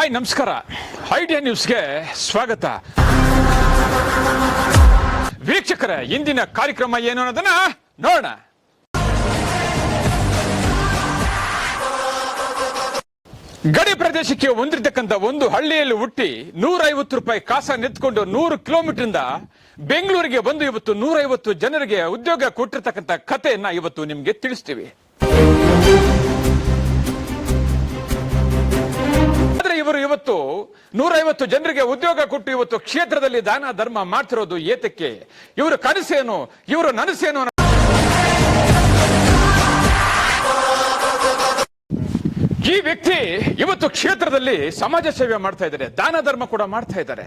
Hi ನಮಸ್ಕಾರ. Idea ನ್ಯೂಸ್ಗೆ ಸ್ವಾಗತ. ವೀಕ್ಷಕರ, ಇಂದಿನ ಕಾರ್ಯಕ್ರಮ ಏನು ಅನ್ನೋದನ್ನ ನೋಡೋಣ. ಗಡಿ ಪ್ರದೇಶಕ್ಕೆ ಹೊಂದಿರತಕ್ಕಂಥ ಒಂದು ಹಳ್ಳಿಯಲ್ಲಿ ಹುಟ್ಟಿ ನೂರೈವತ್ತು ರೂಪಾಯಿ ಕಾಸ ನೆತ್ಕೊಂಡು ನೂರು ಕಿಲೋಮೀಟರ್ ಇಂದ ಬೆಂಗಳೂರಿಗೆ ಬಂದು ಇವತ್ತು ನೂರೈವತ್ತು ಜನರಿಗೆ ಉದ್ಯೋಗ ಕೊಟ್ಟಿರ್ತಕ್ಕಂಥ ಕಥೆಯನ್ನ ಇವತ್ತು ನಿಮಗೆ ತಿಳಿಸ್ತೀವಿ. ಇವತ್ತು ನೂರೈವತ್ತು ಜನರಿಗೆ ಉದ್ಯೋಗ ಕೊಟ್ಟು ಇವತ್ತು ಕ್ಷೇತ್ರದಲ್ಲಿ ದಾನ, ಧರ್ಮ ಮಾಡ್ತಿರೋದು ಏತಕ್ಕೆ? ಇವರು ಕನಸೇನು? ಇವರು ನನಸೇನು ಈ ವ್ಯಕ್ತಿ ಇವತ್ತು ಕ್ಷೇತ್ರದಲ್ಲಿ ಸಮಾಜ ಸೇವೆ ಮಾಡ್ತಾ ಇದ್ದಾರೆ, ದಾನ ಧರ್ಮ ಕೂಡ ಮಾಡ್ತಾ ಇದ್ದಾರೆ.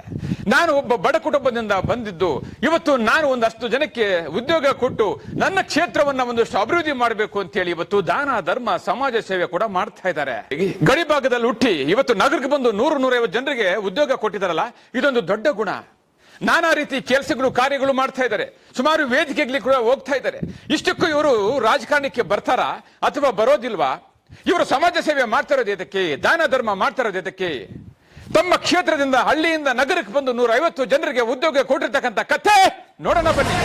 ನಾನು ಒಬ್ಬ ಬಡ ಕುಟುಂಬದಿಂದ ಬಂದಿದ್ದು, ಇವತ್ತು ನಾನು ಒಂದಷ್ಟು ಜನಕ್ಕೆ ಉದ್ಯೋಗ ಕೊಟ್ಟು ನನ್ನ ಕ್ಷೇತ್ರವನ್ನ ಒಂದಷ್ಟು ಅಭಿವೃದ್ಧಿ ಮಾಡಬೇಕು ಅಂತ ಹೇಳಿ ಇವತ್ತು ದಾನ, ಧರ್ಮ, ಸಮಾಜ ಸೇವೆ ಕೂಡ ಮಾಡ್ತಾ ಇದ್ದಾರೆ. ಗಡಿ ಭಾಗದಲ್ಲಿ ಹುಟ್ಟಿ ಇವತ್ತು ನಗರಕ್ಕೆ ಬಂದು ನೂರು, ನೂರೈವತ್ತು ಜನರಿಗೆ ಉದ್ಯೋಗ ಕೊಟ್ಟಿದ್ದಾರಲ್ಲ, ಇದೊಂದು ದೊಡ್ಡ ಗುಣ. ನಾನಾ ರೀತಿ ಕೆಲಸಗಳು, ಕಾರ್ಯಗಳು ಮಾಡ್ತಾ ಇದ್ದಾರೆ. ಸುಮಾರು ವೇದಿಕೆಗಳಿಗೆ ಕೂಡ ಹೋಗ್ತಾ ಇದ್ದಾರೆ. ಇಷ್ಟಕ್ಕೂ ಇವರು ರಾಜಕಾರಣಕ್ಕೆ ಬರ್ತಾರಾ ಅಥವಾ ಬರೋದಿಲ್ವಾ? ಇವರು ಸಮಾಜ ಸೇವೆ ಮಾಡ್ತಿರೋದು ಇದಕ್ಕೆ ದಾನ ಧರ್ಮ ಮಾಡ್ತಾ ಇರೋದು ಇದಕ್ಕೆ ತಮ್ಮ ಕ್ಷೇತ್ರದಿಂದ ಹಳ್ಳಿಯಿಂದ ನಗರಕ್ಕೆ ಬಂದು ನೂರ ಐವತ್ತು ಜನರಿಗೆ ಉದ್ಯೋಗ ಕೊಟ್ಟಿರ್ತಕ್ಕಂಥ ಕಥೆ ನೋಡೋಣ ಬನ್ನಿ.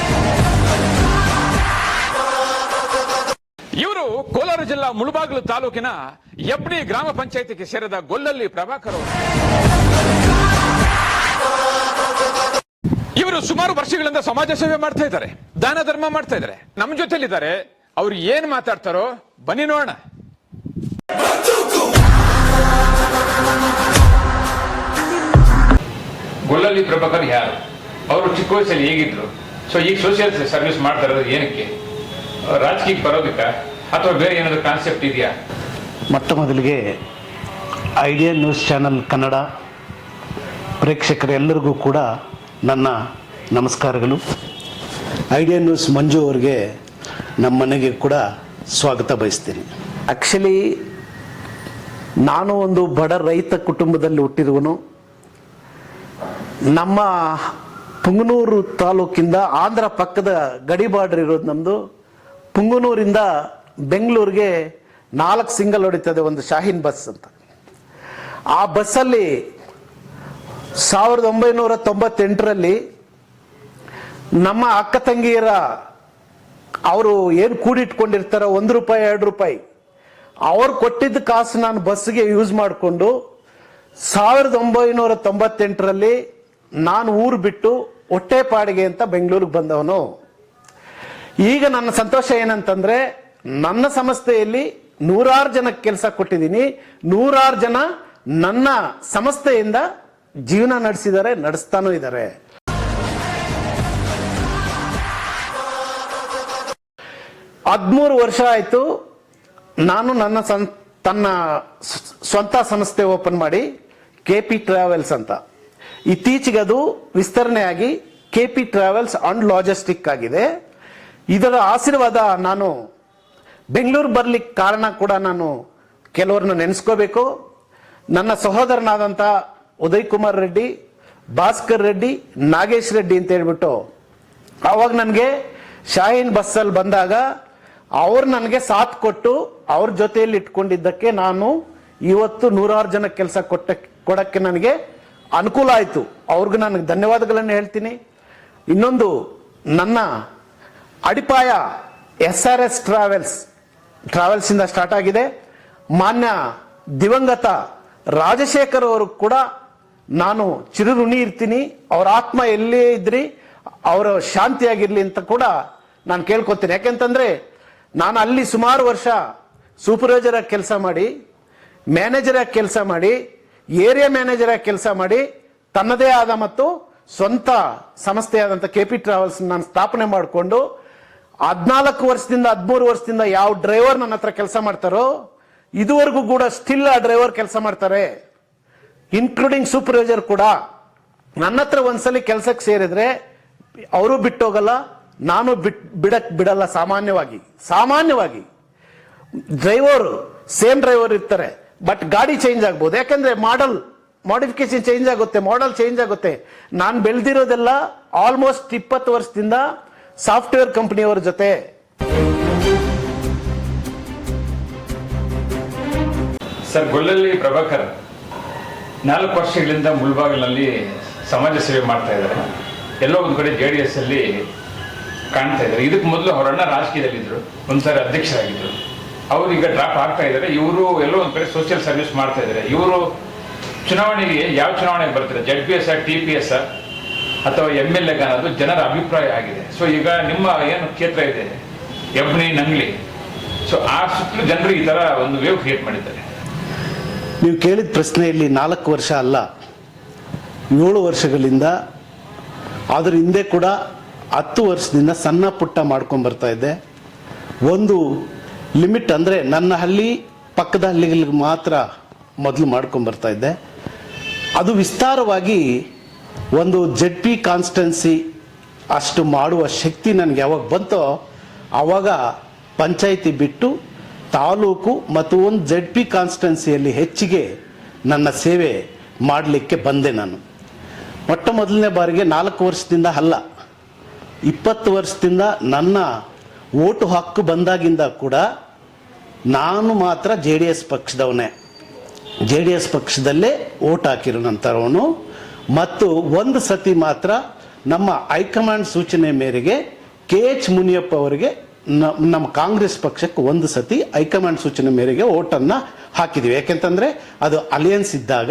ಇವರು ಕೋಲಾರ ಜಿಲ್ಲಾ ಮುಳುಬಾಗಿಲು ತಾಲೂಕಿನ ಯಬ್ನಿ ಗ್ರಾಮ ಪಂಚಾಯತಿಗೆ ಸೇರಿದ ಗೊಲ್ಲಲ್ಲಿ ಪ್ರಭಾಕರ್ ಇವರು ಸುಮಾರು ವರ್ಷಗಳಿಂದ ಸಮಾಜ ಸೇವೆ ಮಾಡ್ತಾ ಇದ್ದಾರೆ, ದಾನ ಧರ್ಮ ಮಾಡ್ತಾ ಇದ್ದಾರೆ. ನಮ್ಮ ಜೊತೆಲಿದ್ದಾರೆ. ಅವ್ರು ಏನ್ ಮಾತಾಡ್ತಾರೋ ಬನ್ನಿ ನೋಡೋಣ. ಗೊಲ್ಲಲ್ಲಿ ಪ್ರಭಾಕರ್ ಯಾರು? ಅವರು ಚಿಕ್ಕ ವಯಸ್ಸಲ್ಲಿ ಹೇಗಿದ್ರು? ಸೊ ಈಗ ಸೋಷಿಯಲ್ ಸರ್ವಿಸ್ ಮಾಡ್ತಾ ಇರೋದು ಏನಕ್ಕೆ ರಾಜಕೀಯಕ್ಕೆ ಬರೋದಕ್ಕ ಅಥವಾ ಬೇರೆ ಏನಾದರೂ ಕಾನ್ಸೆಪ್ಟ್ ಇದೆಯಾ? ಮೊಟ್ಟ ಮೊದಲಿಗೆ ಐಡಿಯಾ ನ್ಯೂಸ್ ಚಾನಲ್ ಕನ್ನಡ ಪ್ರೇಕ್ಷಕರೆಲ್ಲರಿಗೂ ಕೂಡ ನನ್ನ ನಮಸ್ಕಾರಗಳು. ಐಡಿಯಾ ನ್ಯೂಸ್ ಮಂಜು ಅವರಿಗೆ ನಮ್ಮ ಮನೆಗೆ ಕೂಡ ಸ್ವಾಗತ ಬಯಸ್ತೀನಿ. ಆ್ಯಕ್ಚುಲಿ ನಾನು ಒಂದು ಬಡ ರೈತ ಕುಟುಂಬದಲ್ಲಿ ಹುಟ್ಟಿದವನು ನಮ್ಮ ಪುಂಗನೂರು ತಾಲೂಕಿಂದ ಆಂಧ್ರ ಪಕ್ಕದ ಗಡಿ ಬಾರ್ಡರ್ ಇರೋದು ನಮ್ಮದು ಪುಂಗನೂರಿಂದ ಬೆಂಗಳೂರಿಗೆ ನಾಲ್ಕು ಸಿಂಗಲ್ ಹೊಡಿತದೆ ಒಂದು ಶಾಹೀನ್ ಬಸ್ ಅಂತ. ಆ ಬಸ್ಸಲ್ಲಿ ಸಾವಿರದ ಒಂಬೈನೂರ ತೊಂಬತ್ತೆಂಟರಲ್ಲಿ ನಮ್ಮ ಅಕ್ಕ ತಂಗಿಯರ ಅವರು ಏನು ಕೂಡಿಟ್ಕೊಂಡಿರ್ತಾರೋ ಒಂದು ರೂಪಾಯಿ, ಎರಡು ರೂಪಾಯಿ ಅವ್ರು ಕೊಟ್ಟಿದ್ದ ಕಾಸು ನಾನು ಬಸ್ಸಿಗೆ ಯೂಸ್ ಮಾಡಿಕೊಂಡು ಸಾವಿರದ ಒಂಬೈನೂರ ತೊಂಬತ್ತೆಂಟರಲ್ಲಿ ನಾನು ಊರು ಬಿಟ್ಟು ಹೊಟ್ಟೆಪಾಡಿಗೆ ಅಂತ ಬೆಂಗಳೂರಿಗೆ ಬಂದವನು. ಈಗ ನನ್ನ ಸಂತೋಷ ಏನಂತಂದ್ರೆ ನನ್ನ ಸಂಸ್ಥೆಯಲ್ಲಿ ನೂರಾರು ಜನಕ್ಕೆ ಕೆಲಸ ಕೊಟ್ಟಿದ್ದೀನಿ. ನೂರಾರು ಜನ ನನ್ನ ಸಂಸ್ಥೆಯಿಂದ ಜೀವನ ನಡೆಸಿದ್ದಾರೆ, ನಡೆಸ್ತಾನೂ ಇದ್ದಾರೆ. ಹದಿಮೂರು ವರ್ಷ ಆಯಿತು. ನಾನು ನನ್ನ ತನ್ನ ಸ್ವಂತ ಸಂಸ್ಥೆ ಓಪನ್ ಮಾಡಿ ಕೆ ಪಿ ಟ್ರಾವೆಲ್ಸ್ ಅಂತ. ಇತ್ತೀಚೆಗೆ ಅದು ವಿಸ್ತರಣೆಯಾಗಿ K P travels and logistic ಆಗಿದೆ. ಇದರ ಆಶೀರ್ವಾದ ನಾನು ಬೆಂಗಳೂರು ಬರ್ಲಿಕ್ಕೆ ಕಾರಣ ಕೂಡ ನಾನು ಕೆಲವರನ್ನ ನೆನೆಸ್ಕೋಬೇಕು. ನನ್ನ ಸಹೋದರನಾದಂಥ ಉದಯ್ ಕುಮಾರ್ ರೆಡ್ಡಿ, ಭಾಸ್ಕರ್ ರೆಡ್ಡಿ, ನಾಗೇಶ್ ರೆಡ್ಡಿ ಅಂತ ಹೇಳ್ಬಿಟ್ಟು ಅವಾಗ ನನಗೆ ಶಾಹೀನ್ ಬಸ್ಸಲ್ಲಿ ಬಂದಾಗ ಅವ್ರು ನನಗೆ ಸಾಥ್ ಕೊಟ್ಟು ಅವ್ರ ಜೊತೆಯಲ್ಲಿ ಇಟ್ಕೊಂಡಿದ್ದಕ್ಕೆ ನಾನು ಇವತ್ತು ನೂರಾರು ಜನ ಕೆಲಸ ಕೊಟ್ಟ, ಕೊಡಕ್ಕೆ ನನಗೆ ಅನುಕೂಲ ಆಯಿತು. ಅವ್ರಿಗೂ ನನಗೆ ಧನ್ಯವಾದಗಳನ್ನು ಹೇಳ್ತೀನಿ. ಇನ್ನೊಂದು, ನನ್ನ ಅಡಿಪಾಯ ಎಸ್ ಆರ್ ಎಸ್ ಟ್ರಾವೆಲ್ಸ್ ಟ್ರಾವೆಲ್ಸಿಂದ ಸ್ಟಾರ್ಟ್ ಆಗಿದೆ. ಮಾನ್ಯ ದಿವಂಗತ ರಾಜಶೇಖರ್ ಅವರು ಕೂಡ ನಾನು ಚಿರಋಣಿ ಇರ್ತೀನಿ. ಅವರ ಆತ್ಮ ಎಲ್ಲೇ ಇದ್ರಿ, ಅವರ ಶಾಂತಿಯಾಗಿರಲಿ ಅಂತ ಕೂಡ ನಾನು ಕೇಳ್ಕೊತೀನಿ. ಯಾಕೆಂತಂದ್ರೆ ನಾನು ಅಲ್ಲಿ ಸುಮಾರು ವರ್ಷ ಸೂಪರ್ವೈಸರ್ ಆಗಿ ಕೆಲಸ ಮಾಡಿ, ಮ್ಯಾನೇಜರ್ ಆಗಿ ಕೆಲಸ ಮಾಡಿ, ಏರಿಯಾ ಮ್ಯಾನೇಜರ್ ಆಗಿ ಕೆಲಸ ಮಾಡಿ, ತನ್ನದೇ ಆದ ಮತ್ತು ಸ್ವಂತ ಸಂಸ್ಥೆಯಾದಂಥ ಕೆ ಪಿ ಟ್ರಾವೆಲ್ಸ್ ನಾನು ಸ್ಥಾಪನೆ ಮಾಡಿಕೊಂಡು, ಹದಿನಾಲ್ಕು ವರ್ಷದಿಂದ ಹದಿಮೂರು ವರ್ಷದಿಂದ ಯಾವ ಡ್ರೈವರ್ ನನ್ನ ಹತ್ರ ಕೆಲಸ ಮಾಡ್ತಾರೋ, ಇದುವರೆಗೂ ಕೂಡ ಸ್ಟಿಲ್ ಆ ಡ್ರೈವರ್ ಕೆಲಸ ಮಾಡ್ತಾರೆ. ಇನ್ಕ್ಲೂಡಿಂಗ್ ಸೂಪರ್ವೈಸರ್ ಕೂಡ. ನನ್ನ ಹತ್ರ ಒಂದ್ಸಲಿ ಕೆಲಸಕ್ಕೆ ಸೇರಿದ್ರೆ, ಅವರು ಬಿಟ್ಟೋಗಲ್ಲ ನಾನು ಬಿಟ್ ಬಿಡಕ್ ಬಿಡಲ್ಲ ಸಾಮಾನ್ಯವಾಗಿ. ಸಾಮಾನ್ಯವಾಗಿ ಡ್ರೈವರ್ ಸೇಮ್ ಡ್ರೈವರ್ ಇರ್ತಾರೆ ಬಟ್ ಗಾಡಿ ಚೇಂಜ್ ಆಗ್ಬೋದು. ಯಾಕಂದ್ರೆ ಮಾಡಲ್ ಮಾಡಿಫಿಕೇಶನ್ ಚೇಂಜ್ ಆಗುತ್ತೆ ಮಾಡಲ್ ಚೇಂಜ್ ಆಗುತ್ತೆ. ನಾನು ಬೆಳೆದಿರೋದೆಲ್ಲ ಆಲ್ಮೋಸ್ಟ್ ಇಪ್ಪತ್ತು ವರ್ಷದಿಂದ ಸಾಫ್ಟ್ವೇರ್ ಕಂಪನಿಯವರ ಜೊತೆ. ಸರ್ ಗೊಲ್ಲಲ್ಲಿ ಪ್ರಭಾಕರ್, ನಾಲ್ಕು ವರ್ಷಗಳಿಂದ ಮುಳ್ಬಾಗಿಲಿನಲ್ಲಿ ಸಮಾಜ ಸೇವೆ ಮಾಡ್ತಾ ಇದ್ದಾರೆ. ಎಲ್ಲೋ ಒಂದು ಕಡೆ ಜೆ ಡಿ ಎಸ್ ಅಲ್ಲಿ ಕಾಣ್ತಾ ಇದ್ದಾರೆ. ಇದಕ್ಕೆ ಮೊದಲು ಅವರಣ್ಣ ರಾಜಕೀಯದಲ್ಲಿದ್ದರು. ಒಂದ್ಸಾರಿ ಅಧ್ಯಕ್ಷರಾಗಿದ್ದರು. ಅವರು ಈಗ ಡ್ರಾಪ್ ಆಗ್ತಾ ಇದ್ದಾರೆ. ಇವರು ಎಲ್ಲೋ ಒಂದು ಕಡೆ ಸೋಷಿಯಲ್ ಸರ್ವಿಸ್ ಮಾಡ್ತಾ ಇದ್ದಾರೆ. ಇವರು ಚುನಾವಣೆಗೆ ಯಾವ ಚುನಾವಣೆಗೆ ಬರ್ತಾರೆ? Z P S T P S ಅಥವಾ ಎಂ ಎಲ್ ಎಗ್ ಅನ್ನೋದು ಜನರ ಅಭಿಪ್ರಾಯ ಆಗಿದೆ. ಸೊ ಈಗ ನಿಮ್ಮ ಏನು ಕ್ಷೇತ್ರ ಇದೆ? ಎಬ್ನಿ ನಂಗ್ಲಿ. ಸೊ ಆ ಸುತ್ತಲೂ ಜನರು ಈ ತರ ಒಂದು ವೇವ್ ಕ್ರಿಯೇಟ್ ಮಾಡಿದ್ದಾರೆ. ನೀವು ಕೇಳಿದ ಪ್ರಶ್ನೆಯಲ್ಲಿ ನಾಲ್ಕು ವರ್ಷ ಅಲ್ಲ, ಏಳು ವರ್ಷಗಳಿಂದ ಅದರ ಹಿಂದೆ ಕೂಡ ಹತ್ತು ವರ್ಷದಿಂದ ಸಣ್ಣ ಪುಟ್ಟ ಮಾಡ್ಕೊಂಡು ಬರ್ತಾ ಇದ್ದೆ. ಒಂದು ಲಿಮಿಟ್ ಅಂದರೆ ನನ್ನ ಹಳ್ಳಿ ಪಕ್ಕದ ಹಳ್ಳಿಗಳಿಗೆ ಮಾತ್ರ ಮೊದಲು ಮಾಡ್ಕೊಂಡು ಇದ್ದೆ. ಅದು ವಿಸ್ತಾರವಾಗಿ ಒಂದು ಜೆಡ್ ಪಿ ಕಾನ್ಸ್ಟೆನ್ಸಿ ಅಷ್ಟು ಮಾಡುವ ಶಕ್ತಿ ನನಗೆ ಯಾವಾಗ ಬಂತೋ ಆವಾಗ ಪಂಚಾಯಿತಿ ಬಿಟ್ಟು ತಾಲೂಕು ಮತ್ತು ಒಂದು ಜೆಡ್ ಪಿ ಕಾನ್ಸ್ಟೆನ್ಸಿಯಲ್ಲಿ ಹೆಚ್ಚಿಗೆ ನನ್ನ ಸೇವೆ ಮಾಡಲಿಕ್ಕೆ ಬಂದೆ ನಾನು. ಮೊಟ್ಟ ಮೊದಲನೇ ಬಾರಿಗೆ ನಾಲ್ಕು ವರ್ಷದಿಂದ ಅಲ್ಲ ಇಪ್ಪತ್ತು ವರ್ಷದಿಂದ ನನ್ನ ಓಟು ಹಕ್ಕು ಬಂದಾಗಿಂದ ಕೂಡ ನಾನು ಮಾತ್ರ ಜೆ ಡಿ ಎಸ್ ಪಕ್ಷದವನೇ. ಜೆ ಡಿ ಎಸ್ ಪಕ್ಷದಲ್ಲೇ ಓಟ್ ಹಾಕಿರೋ ಮತ್ತು ಒಂದು ಸತಿ ಮಾತ್ರ ನಮ್ಮ ಹೈಕಮಾಂಡ್ ಸೂಚನೆ ಮೇರೆಗೆ ಕೆ ಎಚ್ ಮುನಿಯಪ್ಪ ಅವರಿಗೆ ನಮ್ಮ ಕಾಂಗ್ರೆಸ್ ಪಕ್ಷಕ್ಕೆ ಒಂದು ಸತಿ ಹೈಕಮಾಂಡ್ ಸೂಚನೆ ಮೇರೆಗೆ ಓಟನ್ನು ಹಾಕಿದ್ವಿ. ಯಾಕೆಂತಂದರೆ ಅದು ಅಲಿಯನ್ಸ್ ಇದ್ದಾಗ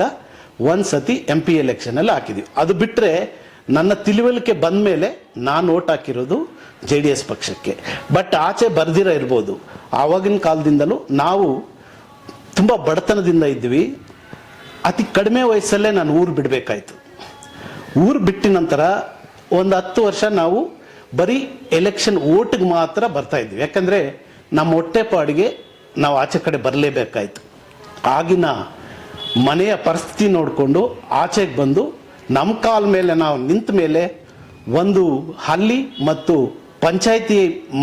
ಒಂದು ಸತಿ ಎಂ ಪಿ ಎಲೆಕ್ಷನಲ್ಲಿ ಹಾಕಿದ್ವಿ. ಅದು ಬಿಟ್ಟರೆ ನನ್ನ ತಿಳುವಳಿಕೆ ಬಂದ ಮೇಲೆ ನಾನು ಓಟ್ ಹಾಕಿರೋದು ಜೆ ಡಿ ಎಸ್ ಪಕ್ಷಕ್ಕೆ. ಬಟ್ ಆಚೆ ಬರ್ದಿರ ಇರ್ಬೋದು. ಆವಾಗಿನ ಕಾಲದಿಂದಲೂ ನಾವು ತುಂಬ ಬಡತನದಿಂದ ಇದ್ವಿ. ಅತಿ ಕಡಿಮೆ ವಯಸ್ಸಲ್ಲೇ ನಾನು ಊರು ಬಿಡಬೇಕಾಯ್ತು. ಊರು ಬಿಟ್ಟ ನಂತರ ಒಂದು ಹತ್ತು ವರ್ಷ ನಾವು ಬರೀ ಎಲೆಕ್ಷನ್ ಓಟ್ಗೆ ಮಾತ್ರ ಬರ್ತಾ ಇದ್ವಿ. ಯಾಕಂದರೆ ನಮ್ಮ ಹೊಟ್ಟೆಪಾಡಿಗೆ ನಾವು ಆಚೆ ಕಡೆ ಬರಲೇಬೇಕಾಯ್ತು. ಆಗಿನ ಮನೆಯ ಪರಿಸ್ಥಿತಿ ನೋಡಿಕೊಂಡು ಆಚೆಗೆ ಬಂದು ನಮ್ಮ ಕಾಲ ಮೇಲೆ ನಾವು ನಿಂತ ಮೇಲೆ ಒಂದು ಹಳ್ಳಿ ಮತ್ತು ಪಂಚಾಯಿತಿ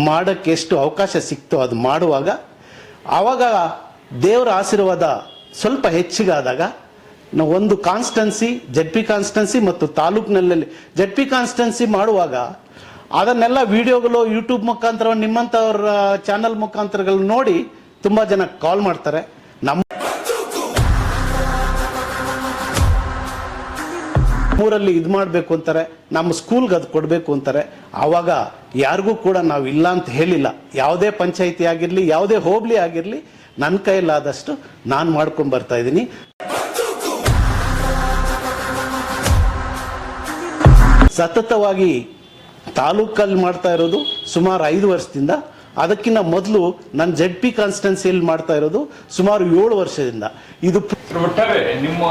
ಮಾಡೋಕ್ಕೆ ಎಷ್ಟು ಅವಕಾಶ ಸಿಕ್ತೋ ಅದು ಮಾಡುವಾಗ ಆವಾಗ ದೇವರ ಆಶೀರ್ವಾದ ಸ್ವಲ್ಪ ಹೆಚ್ಚಿಗಾದಾಗ, ನಾವು ಒಂದು ಕಾನ್ಸ್ಟೆನ್ಸಿ ಜೆಡ್ ಪಿ ಕಾನ್ಸ್ಟೆನ್ಸಿ ಮತ್ತು ತಾಲೂಕಿನಲ್ಲಿ ಜೆಡ್ ಪಿ ಕಾನ್ಸ್ಟೆನ್ಸಿ ಮಾಡುವಾಗ ಅದನ್ನೆಲ್ಲ ವಿಡಿಯೋಗಳು, ಯೂಟ್ಯೂಬ್ ಮುಖಾಂತರ ನಿಮ್ಮಂಥವ್ರ ಚಾನಲ್ ಮುಖಾಂತರಗಳು ನೋಡಿ ತುಂಬ ಜನ ಕಾಲ್ ಮಾಡ್ತಾರೆ. ನಮ್ಮ ಊರಲ್ಲಿ ಇದು ಮಾಡಬೇಕು ಅಂತಾರೆ, ನಮ್ಮ ಸ್ಕೂಲ್ಗೆ ಅದು ಕೊಡಬೇಕು ಅಂತಾರೆ, ಆವಾಗ ಯಾರಿಗೂ ಕೂಡ ನಾವು ಇಲ್ಲ ಅಂತ ಹೇಳಿಲ್ಲ. ಯಾವುದೇ ಪಂಚಾಯಿತಿ ಆಗಿರಲಿ, ಯಾವುದೇ ಹೋಬಳಿ ಆಗಿರಲಿ ನನ್ನ ಕೈಲಾದಷ್ಟು ನಾನು ಮಾಡ್ಕೊಂಡು ಬರ್ತಾ ಇದ್ದೀನಿ. ಸತತವಾಗಿ ತಾಲೂಕಲ್ಲಿ ಮಾಡ್ತಾ ಇರೋದು ಸುಮಾರು ಐದು ವರ್ಷದಿಂದ ಅದಕ್ಕಿಂತ ಮೊದಲು ನನ್ನ ಜೆಡ್ ಪಿ ಕಾನ್ಸ್ಟೆನ್ಸಿಯಲ್ಲಿ ಮಾಡ್ತಾ ಇರೋದು ಸುಮಾರು ಏಳು ವರ್ಷದಿಂದ. ಇದು ಒಟ್ಟಾರೆ ನಿಮ್ಮ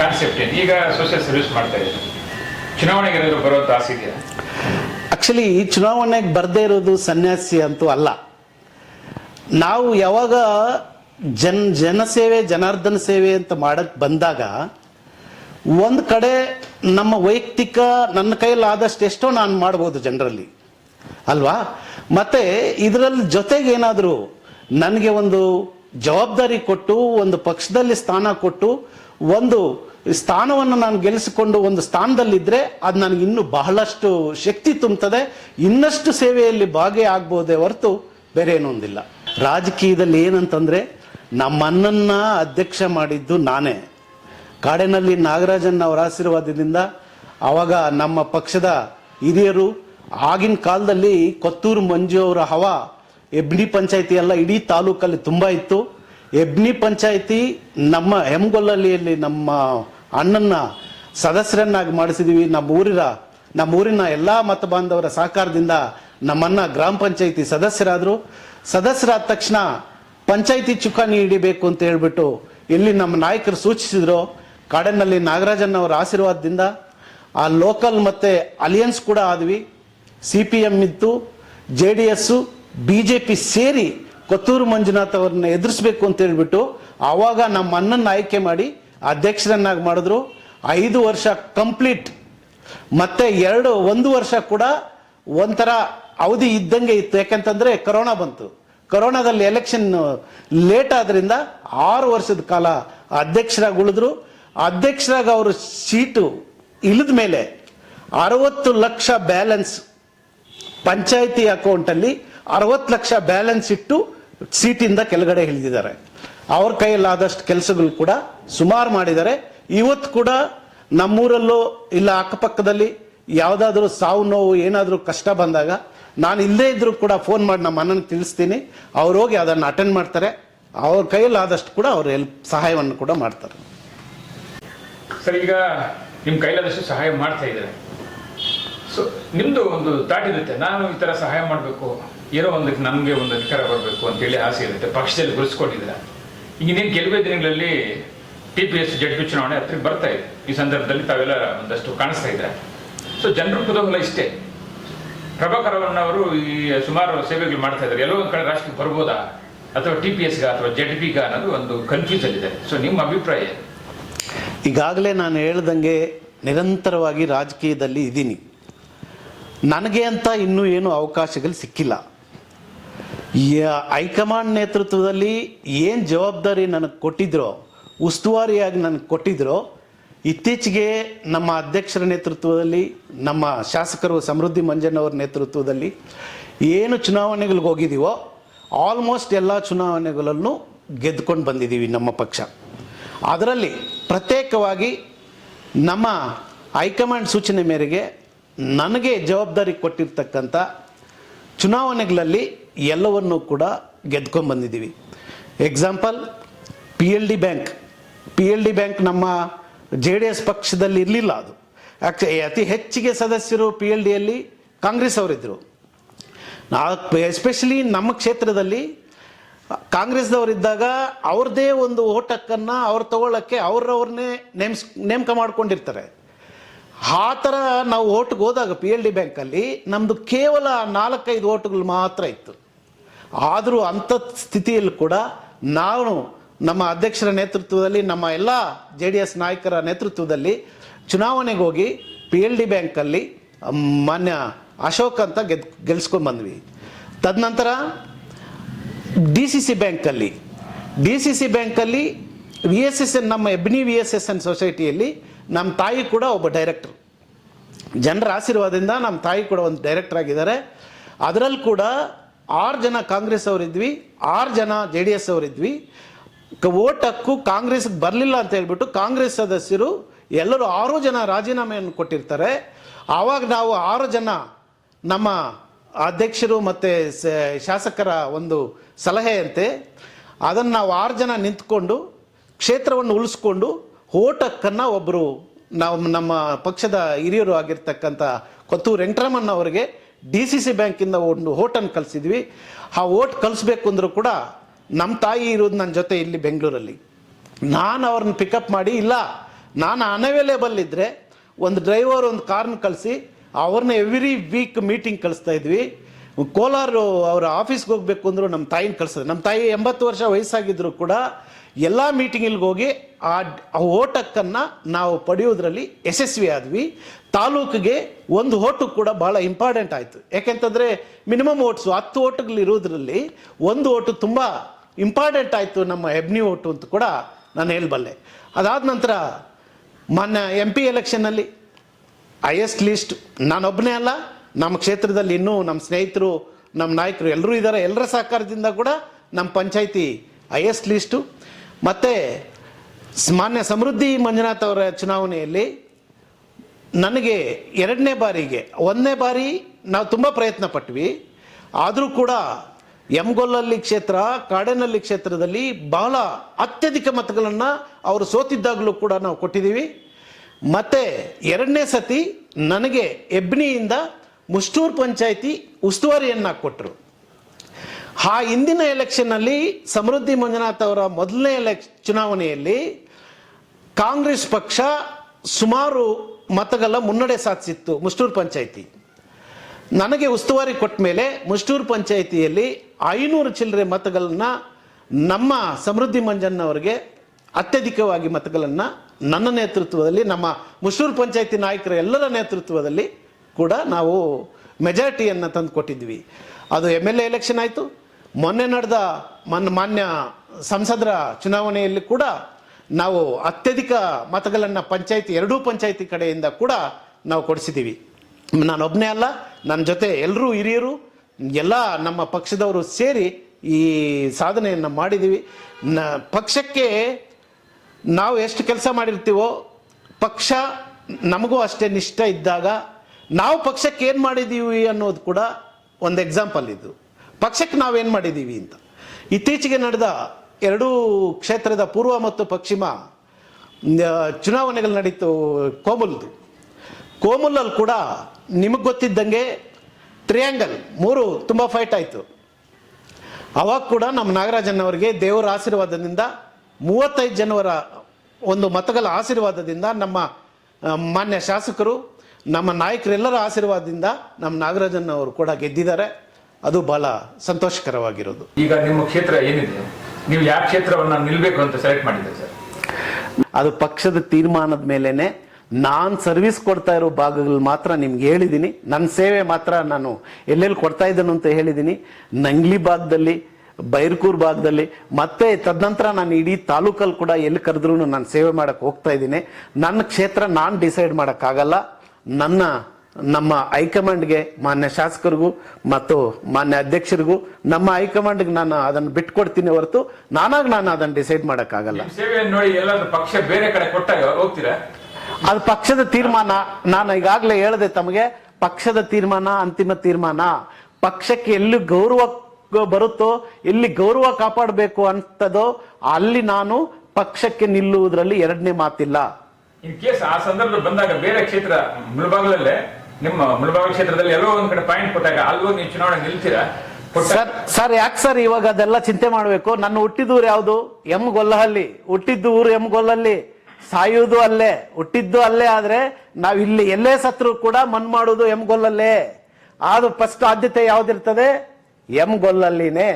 ಕಾನ್ಸೆಪ್ಟ್ ಏನು? ಈಗ ಸೋಷಿಯಲ್ ಸರ್ವಿಸ್ ಮಾಡ್ತಾ ಇದ್ದೀವಿ ಚುನಾವಣೆಗೆ ಏನಾದರೂ ಬರುವಂತ ಆಸೆ ಇದೆಯಾ? ಆಕ್ಚುಲಿ ಚುನಾವಣೆಗೆ ಬರದೇ ಇರೋದು ಸನ್ಯಾಸಿ ಅಂತೂ ಅಲ್ಲ. ನಾವು ಯಾವಾಗ ಜನ್ ಜನಸೇವೆ ಜನಾರ್ದನ ಸೇವೆ ಅಂತ ಮಾಡಕ್ಕೆ ಬಂದಾಗ ಒಂದು ಕಡೆ ನಮ್ಮ ವೈಯಕ್ತಿಕ ನನ್ನ ಕೈಯಲ್ಲಿ ಆದಷ್ಟು ಎಷ್ಟೋ ನಾನು ಮಾಡ್ಬೋದು ಜನರಲ್ಲಿ. ಅಲ್ವಾ? ಮತ್ತೆ ಇದರಲ್ಲಿ ಜೊತೆಗೆ ಏನಾದರೂ ನನಗೆ ಒಂದು ಜವಾಬ್ದಾರಿ ಕೊಟ್ಟು, ಒಂದು ಪಕ್ಷದಲ್ಲಿ ಸ್ಥಾನ ಕೊಟ್ಟು, ಒಂದು ಸ್ಥಾನವನ್ನು ನಾನು ಗೆಲ್ಲಿಸಿಕೊಂಡು ಒಂದು ಸ್ಥಾನದಲ್ಲಿದ್ದರೆ ಅದು ನನಗೆ ಇನ್ನೂ ಬಹಳಷ್ಟು ಶಕ್ತಿ ತುಂಬುತ್ತದೆ ಇನ್ನಷ್ಟು ಸೇವೆಯಲ್ಲಿ ಭಾಗಿಯಾಗ್ಬೋದೇ ಹೊರತು ಬೇರೆ ಏನೂ ಒಂದಿಲ್ಲ ರಾಜಕೀಯದಲ್ಲಿ ಏನಂತಂದರೆ ನಮ್ಮನ್ನನ್ನು ಅಧ್ಯಕ್ಷ ಮಾಡಿದ್ದು ನಾನೇ. ಕಾಡಿನಲ್ಲಿ ನಾಗರಾಜನ್ ಅವರ ಆಶೀರ್ವಾದದಿಂದ ಆವಾಗ ನಮ್ಮ ಪಕ್ಷದ ಹಿರಿಯರು ಆಗಿನ ಕಾಲದಲ್ಲಿ ಕೊತ್ತೂರು ಮಂಜು ಅವರ ಹವ ಎಬ್ನಿ ಪಂಚಾಯತಿ ಎಲ್ಲ ಇಡೀ ತಾಲೂಕಲ್ಲಿ ತುಂಬ ಇತ್ತು. ಎಬ್ನಿ ಪಂಚಾಯತಿ ನಮ್ಮ ಹೆಮ್ಗೊಲ್ಲಲ್ಲಿಯಲ್ಲಿ ನಮ್ಮ ಅಣ್ಣನ ಸದಸ್ಯರನ್ನಾಗಿ ಮಾಡಿಸಿದೀವಿ. ನಮ್ಮ ಊರಿನ ನಮ್ಮ ಊರಿನ ಎಲ್ಲ ಮತ ಬಾಂಧವರ ಸಹಕಾರದಿಂದ ನಮ್ಮನ್ನ ಗ್ರಾಮ ಪಂಚಾಯಿತಿ ಸದಸ್ಯರಾದರು. ಸದಸ್ಯರಾದ ತಕ್ಷಣ ಪಂಚಾಯಿತಿ ಚುಕ್ಕಾಣಿ ಹಿಡಿಬೇಕು ಅಂತ ಹೇಳಿಬಿಟ್ಟು ಇಲ್ಲಿ ನಮ್ಮ ನಾಯಕರು ಸೂಚಿಸಿದ್ರು. ಕಾಡಿನಲ್ಲಿ ನಾಗರಾಜನ್ ಅವರ ಆಶೀರ್ವಾದದಿಂದ ಆ ಲೋಕಲ್ ಮತ್ತೆ ಅಲಿಯನ್ಸ್ ಕೂಡ ಆದ್ವಿ. ಸಿ ಪಿ ಎಂ ಇತ್ತು J D S B J P ಸೇರಿ ಕೊತ್ತೂರು ಮಂಜುನಾಥ್ ಅವ್ರನ್ನ ಎದುರಿಸಬೇಕು ಅಂತ ಹೇಳ್ಬಿಟ್ಟು ಆವಾಗ ನಮ್ಮ ಅಣ್ಣನ ಆಯ್ಕೆ ಮಾಡಿ ಅಧ್ಯಕ್ಷರನ್ನಾಗಿ ಮಾಡಿದ್ರು. ಐದು ವರ್ಷ ಕಂಪ್ಲೀಟ್. ಮತ್ತೆ ಎರಡು, ಒಂದು ವರ್ಷ ಕೂಡ ಒಂಥರ ಅವಧಿ ಇದ್ದಂಗೆ ಇತ್ತು. ಯಾಕಂತಂದ್ರೆ ಕೊರೋನಾ ಬಂತು. ಕೊರೋನಾದಲ್ಲಿ ಎಲೆಕ್ಷನ್ ಲೇಟ್ ಆದ್ರಿಂದ ಆರು ವರ್ಷದ ಕಾಲ ಅಧ್ಯಕ್ಷರಾಗಿ ಉಳಿದ್ರು ಅಧ್ಯಕ್ಷರಾಗಿ ಅವರು ಸೀಟು ಇಳಿದ ಮೇಲೆ ಅರವತ್ತು ಲಕ್ಷ ಬ್ಯಾಲೆನ್ಸ್ ಪಂಚಾಯಿತಿ ಅಕೌಂಟಲ್ಲಿ ಅರವತ್ತು ಲಕ್ಷ ಬ್ಯಾಲೆನ್ಸ್ ಇಟ್ಟು ಸೀಟಿಂದ ಕೆಳಗಡೆ ಇಳಿದಿದ್ದಾರೆ. ಅವ್ರ ಕೈಯಲ್ಲಾದಷ್ಟು ಕೆಲಸಗಳು ಕೂಡ ಸುಮಾರು ಮಾಡಿದ್ದಾರೆ. ಇವತ್ತು ಕೂಡ ನಮ್ಮೂರಲ್ಲೋ ಇಲ್ಲ ಅಕ್ಕಪಕ್ಕದಲ್ಲಿ ಯಾವುದಾದ್ರೂ ಸಾವು ನೋವು, ಏನಾದರೂ ಕಷ್ಟ ಬಂದಾಗ ನಾನು ಇಲ್ಲದೇ ಇದ್ದರೂ ಕೂಡ ಫೋನ್ ಮಾಡಿ ನಮ್ಮ ಅಣ್ಣನ ತಿಳಿಸ್ತೀನಿ. ಅವ್ರು ಹೋಗಿ ಅದನ್ನು ಅಟೆಂಡ್ ಮಾಡ್ತಾರೆ. ಅವ್ರ ಕೈಯಲ್ಲಿ ಆದಷ್ಟು ಕೂಡ ಅವ್ರು ಎಲ್ಪ್ ಸಹಾಯವನ್ನು ಕೂಡ ಮಾಡ್ತಾರೆ. ಸರ್, ಈಗ ನಿಮ್ಮ ಕೈಲಾದಷ್ಟು ಸಹಾಯ ಮಾಡ್ತಾ ಇದ್ದಾರೆ. ಸೊ ನಿಮ್ದು ಒಂದು ದಾಟಿರುತ್ತೆ ನಾನು ಈ ಥರ ಸಹಾಯ ಮಾಡಬೇಕು, ಏನೋ ಒಂದಕ್ಕೆ ನಮಗೆ ಒಂದು ಅಧಿಕಾರ ಬರಬೇಕು ಅಂತೇಳಿ ಆಸೆ ಇರುತ್ತೆ, ಪಕ್ಷದಲ್ಲಿ ಗುರುಸ್ಕೊಂಡಿದ್ದೀರ ಇನ್ನೇನು ಕೆಲವೇ ದಿನಗಳಲ್ಲಿ ಟಿ ಪಿ ಎಸ್ ಜಡ್ಪಿ ಚುನಾವಣೆ ಹತ್ರ ಬರ್ತಾ ಇದೆ. ಈ ಸಂದರ್ಭದಲ್ಲಿ ತಾವೆಲ್ಲ ಒಂದಷ್ಟು ಕಾಣಿಸ್ತಾ ಇದ್ದಾರೆ? ಸೊ ಜನರ ಕುತೂಹಲ ಇಷ್ಟೇ. ಪ್ರಭಾಕರ್ ಅವರು ಈ ಸುಮಾರು ಸೇವೆಗಳು ಮಾಡ್ತಾ ಇದ್ದಾರೆ. ಎಲ್ಲೋ ಒಂದು ಕಡೆ ರಾಷ್ಟ್ರಕ್ಕೆ ಬರ್ಬೋದಾ? ಅಥವಾ ಟಿ ಪಿ ಎಸ್ಗ ಅಥವಾ ಜೆಡ್ ಪಿಗ ಅನ್ನೋದು ಒಂದು ಕನ್ಫ್ಯೂಸ್ ಇದೆ ಸೊ ನಿಮ್ಮ ಅಭಿಪ್ರಾಯ? ಈಗಾಗಲೇ ನಾನು ಹೇಳ್ದಂಗೆ ನಿರಂತರವಾಗಿ ರಾಜಕೀಯದಲ್ಲಿ ಇದ್ದೀನಿ. ನನಗೆ ಅಂತ ಇನ್ನೂ ಏನು ಅವಕಾಶಗಳು ಸಿಕ್ಕಿಲ್ಲ. ಹೈಕಮಾಂಡ್ ನೇತೃತ್ವದಲ್ಲಿ ಏನು ಜವಾಬ್ದಾರಿ ನನಗೆ ಕೊಟ್ಟಿದ್ರೋ, ಉಸ್ತುವಾರಿಯಾಗಿ ನನಗೆ ಕೊಟ್ಟಿದ್ರೋ, ಇತ್ತೀಚೆಗೆ ನಮ್ಮ ಅಧ್ಯಕ್ಷರ ನೇತೃತ್ವದಲ್ಲಿ, ನಮ್ಮ ಶಾಸಕರು ಸಮೃದ್ಧಿ ಮಂಜಣ್ಣವ್ರ ನೇತೃತ್ವದಲ್ಲಿ ಏನು ಚುನಾವಣೆಗಳಿಗೆ ಹೋಗಿದ್ದೀವೋ ಆಲ್ಮೋಸ್ಟ್ ಎಲ್ಲ ಚುನಾವಣೆಗಳಲ್ಲೂ ಗೆದ್ದುಕೊಂಡು ಬಂದಿದ್ದೀವಿ ನಮ್ಮ ಪಕ್ಷ. ಅದರಲ್ಲಿ ಪ್ರತ್ಯೇಕವಾಗಿ ನಮ್ಮ ಹೈಕಮಾಂಡ್ ಸೂಚನೆ ಮೇರೆಗೆ ನನಗೆ ಜವಾಬ್ದಾರಿ ಕೊಟ್ಟಿರ್ತಕ್ಕಂಥ ಚುನಾವಣೆಗಳಲ್ಲಿ ಎಲ್ಲವನ್ನೂ ಕೂಡ ಗೆದ್ಕೊಂಡು ಬಂದಿದ್ದೀವಿ. Example P L D bank P L D bank ನಮ್ಮ ಜೆ ಡಿ ಎಸ್ ಪಕ್ಷದಲ್ಲಿ ಇರಲಿಲ್ಲ ಅದು. ಆ್ಯಕ್ಚು ಅತಿ ಹೆಚ್ಚಿಗೆ ಸದಸ್ಯರು ಪಿ ಎಲ್ ಡಿಯಲ್ಲಿ ಕಾಂಗ್ರೆಸ್ ಅವರಿದ್ದರು ಎಸ್ಪೆಷಲಿ ನಮ್ಮ ಕ್ಷೇತ್ರದಲ್ಲಿ ಕಾಂಗ್ರೆಸ್ದವರಿದ್ದಾಗ ಅವ್ರದ್ದೇ ಒಂದು ಓಟಕ್ಕನ್ನು ಅವ್ರು ತಗೊಳ್ಳೋಕ್ಕೆ ಅವ್ರವ್ರನ್ನೇ ನೇಮ್ಸ್, ನೇಮಕ ಮಾಡ್ಕೊಂಡಿರ್ತಾರೆ. ಆ ಥರ ನಾವು ಓಟ್ಗೆ ಹೋದಾಗ ಪಿ ಎಲ್ ಡಿ ಬ್ಯಾಂಕಲ್ಲಿ ನಮ್ಮದು ಕೇವಲ ನಾಲ್ಕೈದು ಓಟುಗಳು ಮಾತ್ರ ಇತ್ತು. ಆದರೂ ಅಂಥ ಸ್ಥಿತಿಯಲ್ಲಿ ಕೂಡ ನಾವು ನಮ್ಮ ಅಧ್ಯಕ್ಷರ ನೇತೃತ್ವದಲ್ಲಿ, ನಮ್ಮ ಎಲ್ಲ ಜೆ ಡಿ ಎಸ್ ನಾಯಕರ ನೇತೃತ್ವದಲ್ಲಿ ಚುನಾವಣೆಗೆ ಹೋಗಿ ಪಿ ಎಲ್ ಡಿ ಬ್ಯಾಂಕಲ್ಲಿ ಮಾನ್ಯ ಅಶೋಕ್ ಅಂತ ಗೆದ್, ಗೆಲ್ಸ್ಕೊಂಡು ಬಂದ್ವಿ. ತದನಂತರ ಡಿ ಸಿ ಸಿ ಬ್ಯಾಂಕಲ್ಲಿ ಡಿ ಸಿ ಸಿ ಬ್ಯಾಂಕಲ್ಲಿ ವಿ ಎಸ್ ಎಸ್ ಎನ್ ನಮ್ಮ ಎಬ್ನಿ ವಿ ಎಸ್ ಎಸ್ ಎನ್ ಸೊಸೈಟಿಯಲ್ಲಿ ನಮ್ಮ ತಾಯಿ ಕೂಡ ಒಬ್ಬ ಡೈರೆಕ್ಟ್ರು ಜನರ ಆಶೀರ್ವಾದದಿಂದ ನಮ್ಮ ತಾಯಿ ಕೂಡ ಒಂದು ಡೈರೆಕ್ಟರ್ ಆಗಿದ್ದಾರೆ. ಅದರಲ್ಲಿ ಕೂಡ ಆರು ಜನ ಕಾಂಗ್ರೆಸ್ ಅವರಿದ್ವಿ ಆರು ಜನ ಜೆ ಡಿ ಎಸ್ ಅವರಿದ್ವಿ ಓಟ್ ಹಕ್ಕು ಕಾಂಗ್ರೆಸ್ಗೆ ಬರಲಿಲ್ಲ ಅಂತ ಹೇಳ್ಬಿಟ್ಟು ಕಾಂಗ್ರೆಸ್ ಸದಸ್ಯರು ಎಲ್ಲರೂ ಆರು ಜನ ರಾಜೀನಾಮೆಯನ್ನು ಕೊಟ್ಟಿರ್ತಾರೆ. ಆವಾಗ ನಾವು ಆರು ಜನ ನಮ್ಮ ಅಧ್ಯಕ್ಷರು ಮತ್ತು ಶಾಸಕರ ಒಂದು ಸಲಹೆಯಂತೆ, ಅದನ್ನು ನಾವು ಆರು ಜನ ನಿಂತ್ಕೊಂಡು ಕ್ಷೇತ್ರವನ್ನು ಉಳಿಸ್ಕೊಂಡು ಓಟ್ ಹಕ್ಕನ್ನು ಒಬ್ಬರು ನಾವು ನಮ್ಮ ಪಕ್ಷದ ಹಿರಿಯರು ಆಗಿರ್ತಕ್ಕಂಥ ಕೊತ್ತೂರು ವೆಂಕಟರಮಣ್ಣ ಅವರಿಗೆ ಡಿ ಸಿ ಸಿ ಬ್ಯಾಂಕಿಂದ ಒಂದು ಓಟನ್ನು ಕಲಿಸಿದ್ವಿ ಆ ಓಟ್ ಕಲಿಸ್ಬೇಕು ಅಂದರೂ ಕೂಡ ನಮ್ಮ ತಾಯಿ ಇರೋದು ನನ್ನ ಜೊತೆ ಇಲ್ಲಿ ಬೆಂಗಳೂರಲ್ಲಿ. ನಾನು ಅವ್ರನ್ನ ಪಿಕಪ್ ಮಾಡಿ, ಇಲ್ಲ, ನಾನು ಅನವೈಲೇಬಲ್ ಇದ್ದರೆ ಒಂದು ಡ್ರೈವರ್ ಒಂದು ಕಾರ್ನ ಕಳಿಸಿ, ಅವ್ರನ್ನ ಎವ್ರಿ ವೀಕ್ ಮೀಟಿಂಗ್ ಕಳಿಸ್ತಾ ಇದ್ವಿ. ಕೋಲಾರ ಅವರ ಆಫೀಸ್ಗೆ ಹೋಗ್ಬೇಕು ಅಂದರೂ ನಮ್ಮ ತಾಯಿನ ಕಳಿಸಿದ್ರು ನಮ್ಮ ತಾಯಿ ಎಂಬತ್ತು ವರ್ಷ ವಯಸ್ಸಾಗಿದ್ದರೂ ಕೂಡ ಎಲ್ಲ ಮೀಟಿಂಗಿಲ್ಗೆ ಹೋಗಿ ಆ ಓಟಕ್ಕನ್ನು ನಾವು ಪಡೆಯೋದ್ರಲ್ಲಿ ಯಶಸ್ವಿ ಆದ್ವಿ. ತಾಲೂಕಿಗೆ ಒಂದು ಓಟು ಕೂಡ ಭಾಳ ಇಂಪಾರ್ಟೆಂಟ್ ಆಯಿತು. ಯಾಕೆಂತಂದರೆ ಮಿನಿಮಮ್ ಓಟ್ಸು ಹತ್ತು ಓಟುಗಳಿರೋದ್ರಲ್ಲಿ ಒಂದು ಓಟು ತುಂಬ ಇಂಪಾರ್ಟೆಂಟ್ ಆಯಿತು ನಮ್ಮ ಹೆಬ್ನಿ ಓಟು ಅಂತ ಕೂಡ ನಾನು ಹೇಳಬಲ್ಲೆ. ಅದಾದ ನಂತರ ಮೊನ್ನೆ ಎಂ ಪಿ ಎಲೆಕ್ಷನ್ನಲ್ಲಿ ಹೈಯೆಸ್ಟ್ ಲೀಸ್ಟ್ ನಾನೊಬ್ಬನೇ ಅಲ್ಲ, ನಮ್ಮ ಕ್ಷೇತ್ರದಲ್ಲಿ ಇನ್ನೂ ನಮ್ಮ ಸ್ನೇಹಿತರು, ನಮ್ಮ ನಾಯಕರು ಎಲ್ಲರೂ ಇದ್ದಾರೆ ಎಲ್ಲರ ಸಹಕಾರದಿಂದ ಕೂಡ ನಮ್ಮ ಪಂಚಾಯಿತಿ ಹೈಯೆಸ್ಟ್ ಲೀಸ್ಟು ಮತ್ತು ಮಾನ್ಯ ಸಮೃದ್ಧಿ ಮಂಜುನಾಥ್ ಅವರ ಚುನಾವಣೆಯಲ್ಲಿ ನನಗೆ ಎರಡನೇ ಬಾರಿಗೆ, ಒಂದನೇ ಬಾರಿ ನಾವು ತುಂಬ ಪ್ರಯತ್ನ ಪಟ್ವಿ. ಆದರೂ ಕೂಡ ಎಮ್ಗೊಲ್ಲಲ್ಲಿ ಕ್ಷೇತ್ರ ಕಾಡೇನಹಳ್ಳಿ ಕ್ಷೇತ್ರದಲ್ಲಿ ಬಹಳ ಅತ್ಯಧಿಕ ಮತಗಳನ್ನು ಅವರು ಸೋತಿದ್ದಾಗಲೂ ಕೂಡ ನಾವು ಕೊಟ್ಟಿದ್ದೀವಿ ಮತ್ತು ಎರಡನೇ ಸತಿ ನನಗೆ ಎಬ್ನಿಯಿಂದ ಮುಷ್ಟೂರು ಪಂಚಾಯಿತಿ ಉಸ್ತುವಾರಿಯನ್ನು ಕೊಟ್ಟರು ಆ ಹಿಂದಿನ ಎಲೆಕ್ಷನ್ನಲ್ಲಿ ಸಮೃದ್ಧಿ ಮಂಜುನಾಥ್ ಅವರ ಮೊದಲನೇ ಎಲೆಕ್ಷ ಚುನಾವಣೆಯಲ್ಲಿ ಕಾಂಗ್ರೆಸ್ ಪಕ್ಷ ಸುಮಾರು ಮತಗಳ ಮುನ್ನಡೆ ಸಾಧಿಸಿತ್ತು, ಮುಷ್ಟೂರು ಪಂಚಾಯಿತಿ. ನನಗೆ ಉಸ್ತುವಾರಿ ಕೊಟ್ಟ ಮೇಲೆ ಮುಷ್ಟೂರು ಪಂಚಾಯಿತಿಯಲ್ಲಿ ಐನೂರು ಚಿಲ್ಲರೆ ಮತಗಳನ್ನ ನಮ್ಮ ಸಮೃದ್ಧಿ ಮಂಜಣ್ಣವರಿಗೆ ಅತ್ಯಧಿಕವಾಗಿ ಮತಗಳನ್ನು ನನ್ನ ನೇತೃತ್ವದಲ್ಲಿ, ನಮ್ಮ ಮುಷ್ಟೂರು ಪಂಚಾಯಿತಿ ನಾಯಕರ ಎಲ್ಲರ ನೇತೃತ್ವದಲ್ಲಿ ಕೂಡ ನಾವು ಮೆಜಾರಿಟಿಯನ್ನು ತಂದು ಕೊಟ್ಟಿದ್ವಿ. ಅದು ಎಂ ಎಲ್ ಎ ಎಲೆಕ್ಷನ್ ಆಯಿತು. ಮೊನ್ನೆ ನಡೆದ ಮನ್, ಮಾನ್ಯ ಸಂಸದರ ಚುನಾವಣೆಯಲ್ಲಿ ಕೂಡ ನಾವು ಅತ್ಯಧಿಕ ಮತಗಳನ್ನು ಪಂಚಾಯಿತಿ, ಎರಡೂ ಪಂಚಾಯಿತಿ ಕಡೆಯಿಂದ ಕೂಡ ನಾವು ಕೊಡಿಸಿದ್ದೀವಿ. ನಾನೊಬ್ಬನೇ ಅಲ್ಲ ನನ್ನ ಜೊತೆ ಎಲ್ಲರೂ ಹಿರಿಯರು, ಎಲ್ಲ ನಮ್ಮ ಪಕ್ಷದವರು ಸೇರಿ ಈ ಸಾಧನೆಯನ್ನು ಮಾಡಿದ್ದೀವಿ. ನ, ಪಕ್ಷಕ್ಕೆ ನಾವು ಎಷ್ಟು ಕೆಲಸ ಮಾಡಿರ್ತೀವೋ, ಪಕ್ಷ ನಮಗೂ ಅಷ್ಟೇ ನಿಷ್ಠ ಇದ್ದಾಗ, ನಾವು ಪಕ್ಷಕ್ಕೆ ಏನು ಮಾಡಿದ್ದೀವಿ ಅನ್ನೋದು ಕೂಡ ಒಂದು ಎಕ್ಸಾಂಪಲ್ ಇದು. ಪಕ್ಷಕ್ಕೆ ನಾವೇನು ಮಾಡಿದ್ದೀವಿ ಅಂತ. ಇತ್ತೀಚೆಗೆ ನಡೆದ ಎರಡೂ ಕ್ಷೇತ್ರದ ಪೂರ್ವ ಮತ್ತು ಪಶ್ಚಿಮ ಚುನಾವಣೆಗಳು ನಡೀತು ಕೋಮುಲ್ದು. ಕೋಮುಲಲ್ಲಿ ಕೂಡ ನಿಮಗೆ ಗೊತ್ತಿದ್ದಂಗೆ ಟ್ರಿಯಾಂಗಲ್ ಮೂರು ತುಂಬ ಫೈಟ್ ಆಯಿತು. ಅವಾಗ ಕೂಡ ನಮ್ಮ ನಾಗರಾಜನವರಿಗೆ ದೇವರ ಆಶೀರ್ವಾದದಿಂದ, ಮೂವತ್ತೈದು ಜನವರ ಒಂದು ಮತಗಳ ಆಶೀರ್ವಾದದಿಂದ ನಮ್ಮ ಮಾನ್ಯ ಶಾಸಕರು, ನಮ್ಮ ನಾಯಕರೆಲ್ಲರ ಆಶೀರ್ವಾದದಿಂದ ನಮ್ಮ ನಾಗರಾಜನ್ನವರು ಕೂಡ ಗೆದ್ದಿದ್ದಾರೆ. ಅದು ಬಹಳ ಸಂತೋಷಕರವಾಗಿರೋದು. ಈಗ ನಿಮ್ಮ ಕ್ಷೇತ್ರ ಏನಿದೆ? ನೀವು ಯಾವ ಕ್ಷೇತ್ರವನ್ನು ನಿಲ್ಲಬೇಕು ಅಂತ ಸೆಲೆಕ್ಟ್ ಮಾಡಿದ್ದೆ ಸರ್? ಅದು ಪಕ್ಷದ ತೀರ್ಮಾನದ ಮೇಲೇನೆ ನಾನು ಸರ್ವಿಸ್ ಕೊಡ್ತಾ ಇರೋ ಭಾಗಗಳು ಮಾತ್ರ ನಿಮ್ಗೆ ಹೇಳಿದ್ದೀನಿ ನನ್ನ ಸೇವೆ ಮಾತ್ರ ನಾನು ಎಲ್ಲೆಲ್ಲಿ ಕೊಡ್ತಾ ಇದ್ದೇನೆ ಅಂತ ಹೇಳಿದ್ದೀನಿ ನಂಗ್ಲಿ ಭಾಗದಲ್ಲಿ ಬೈರ್ಕೂರ್ ಭಾಗದಲ್ಲಿ ಮತ್ತೆ ತದನಂತರ ನಾನು ಇಡೀ ತಾಲೂಕಲ್ಲಿ ಕೂಡ ಎಲ್ಲಿ ಕರೆದ್ರೂ ನಾನು ಸೇವೆ ಮಾಡಕ್ಕೆ ಹೋಗ್ತಾ ಇದ್ದೀನಿ. ನನ್ನ ಕ್ಷೇತ್ರ ನಾನು ಡಿಸೈಡ್ ಮಾಡೋಕ್ಕಾಗಲ್ಲ. ನನ್ನ ನಮ್ಮ ಹೈಕಮಾಂಡ್ಗೆ ಮಾನ್ಯ ಶಾಸಕರಿಗೂ ಮತ್ತು ಮಾನ್ಯ ಅಧ್ಯಕ್ಷರಿಗೂ ನಮ್ಮ ಹೈಕಮಾಂಡ್ಗೆ ನಾನು ಅದನ್ನು ಬಿಟ್ಕೊಡ್ತೀನಿ ಹೊರತು ನಾನಾಗ ನಾನು ಅದನ್ನು ಡಿಸೈಡ್ ಮಾಡೋಕ್ಕಾಗಲ್ಲ. ಪಕ್ಷ ಬೇರೆ ಕಡೆ ಕೊಟ್ಟಾಗ ಹೋಗ್ತೀರಾ? ಅದು ಪಕ್ಷದ ತೀರ್ಮಾನ. ನಾನು ಈಗಾಗಲೇ ಹೇಳಿದೆ ತಮಗೆ ಪಕ್ಷದ ತೀರ್ಮಾನ ಅಂತಿಮ ತೀರ್ಮಾನ. ಪಕ್ಷಕ್ಕೆ ಎಲ್ಲಿ ಗೌರವ ಬರುತ್ತೋ ಎಲ್ಲಿ ಗೌರವ ಕಾಪಾಡಬೇಕು ಅಂತದೋ ಅಲ್ಲಿ ನಾನು ಪಕ್ಷಕ್ಕೆ ನಿಲ್ಲುವುದರಲ್ಲಿ ಎರಡನೇ ಮಾತಿಲ್ಲ. ಇನ್ ಕೇಸ್ ಆ ಸಂದರ್ಭದಲ್ಲಿ ಬಂದಾಗ ಬೇರೆ ಕ್ಷೇತ್ರ ಮುಳಬಾಗಲಲ್ಲೇ ನಿಮ್ಮ ಮುಳಬಾಗಿ ಕ್ಷೇತ್ರದಲ್ಲಿ ಎಲ್ಲೋ ಒಂದ್ ಕಡೆ ಪಾಯಿಂಟ್ ಕೊಟ್ಟಾಗ ಅಲ್ಲೂ ನೀವು ಚುನಾವಣೆ ನಿಲ್ತೀರಾ? ಸರ್ ಸರ್, ಯಾಕೆ ಸರ್ ಇವಾಗ ಅದೆಲ್ಲ ಚಿಂತೆ ಮಾಡಬೇಕು? ನನ್ನ ಹುಟ್ಟಿದ ಊರು ಯಾವುದು? ಎಂ ಗೊಲ್ಲಹಳ್ಳಿ. ಹುಟ್ಟಿದ್ದು ಊರು ಎಂ ಗೊಲ್ಲಲ್ಲಿ ಸಾಯುವುದು ಅಲ್ಲೇ. ಹುಟ್ಟಿದ್ದು ಅಲ್ಲೇ ಆದ್ರೆ ನಾವು ಇಲ್ಲಿ ಎಲ್ಲೇ ಸತ್ರು ಕೂಡ ಮನ್ ಮಾಡೋದು ಎಂ ಗೊಲ್ಲಲ್ಲೇ. ಅದು ಫಸ್ಟ್ ಆದ್ಯತೆ ಯಾವ್ದಿರ್ತದೆ? ಎಂ ಗೊಲ್ಲಲ್ಲಿನೇ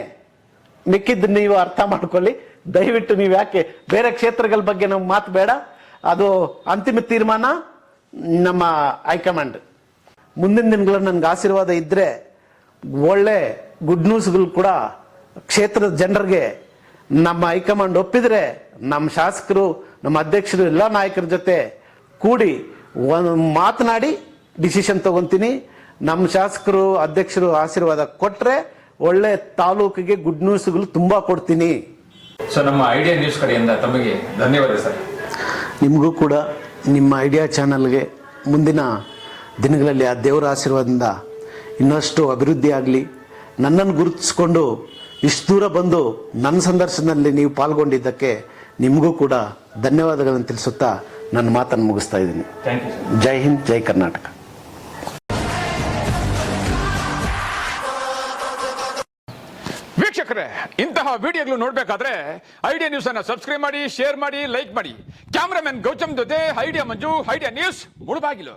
ಮಿಕ್ಕಿದ್ದು ನೀವು ಅರ್ಥ ಮಾಡ್ಕೊಳ್ಳಿ. ದಯವಿಟ್ಟು ನೀವು ಯಾಕೆ ಬೇರೆ ಕ್ಷೇತ್ರಗಳ ಬಗ್ಗೆ ನಮ್ಗೆ ಮಾತು ಬೇಡ. ಅದು ಅಂತಿಮ ತೀರ್ಮಾನ ನಮ್ಮ ಹೈಕಮಾಂಡ್. ಮುಂದಿನ ದಿನಗಳಲ್ಲಿ ನನಗೆ ಆಶೀರ್ವಾದ ಇದ್ದರೆ ಒಳ್ಳೆ ಗುಡ್ ನ್ಯೂಸ್ಗಳು ಕೂಡ ಕ್ಷೇತ್ರದ ಜನರಿಗೆ ನಮ್ಮ ಹೈಕಮಾಂಡ್ ಒಪ್ಪಿದರೆ ನಮ್ಮ ಶಾಸಕರು ನಮ್ಮ ಅಧ್ಯಕ್ಷರು ಎಲ್ಲ ನಾಯಕರ ಜೊತೆ ಕೂಡಿ ಒಂದು ಮಾತನಾಡಿ ಡಿಸಿಷನ್ ತಗೊತೀನಿ. ನಮ್ಮ ಶಾಸಕರು ಅಧ್ಯಕ್ಷರು ಆಶೀರ್ವಾದ ಕೊಟ್ಟರೆ ಒಳ್ಳೆ ತಾಲೂಕಿಗೆ ಗುಡ್ ನ್ಯೂಸ್ಗಳು ತುಂಬಾ ಕೊಡ್ತೀನಿ. ಸೊ ನಮ್ಮ ಐಡಿಯಾ ನ್ಯೂಸ್ ಕಡೆಯಿಂದ ತಮಗೆ ಧನ್ಯವಾದ ಸರ್. ನಿಮಗೂ ಕೂಡ ನಿಮ್ಮ ಐಡಿಯಾ ಚಾನಲ್ಗೆ ಮುಂದಿನ ದಿನಗಳಲ್ಲಿ ಆ ದೇವರ ಆಶೀರ್ವಾದದಿಂದ ಇನ್ನಷ್ಟು ಅಭಿವೃದ್ಧಿ ಆಗಲಿ. ನನ್ನನ್ನು ಗುರುತಿಸ್ಕೊಂಡು ಇಷ್ಟು ದೂರ ಬಂದು ನನ್ನ ಸಂದರ್ಶನದಲ್ಲಿ ನೀವು ಪಾಲ್ಗೊಂಡಿದ್ದಕ್ಕೆ ನಿಮಗೂ ಕೂಡ ಧನ್ಯವಾದಗಳನ್ನು ತಿಳಿಸುತ್ತಾ ನನ್ನ ಮಾತನ್ನು ಮುಗಿಸ್ತಾ ಇದ್ದೀನಿ. Thank you sir Jai Hind Jai Karnataka. ವೀಕ್ಷಕರೇ ಇಂತಹ ವಿಡಿಯೋಗಳು ನೋಡಬೇಕಾದ್ರೆ ಐಡಿಯಾ ನ್ಯೂಸ್ ಅನ್ನು ಸಬ್ಸ್ಕ್ರೈಬ್ ಮಾಡಿ ಶೇರ್ ಮಾಡಿ ಲೈಕ್ ಮಾಡಿ. ಕ್ಯಾಮ್ರಾಮನ್ ಗೌತಮ್ ಜೊತೆ idea Manju idea news Mulbagal.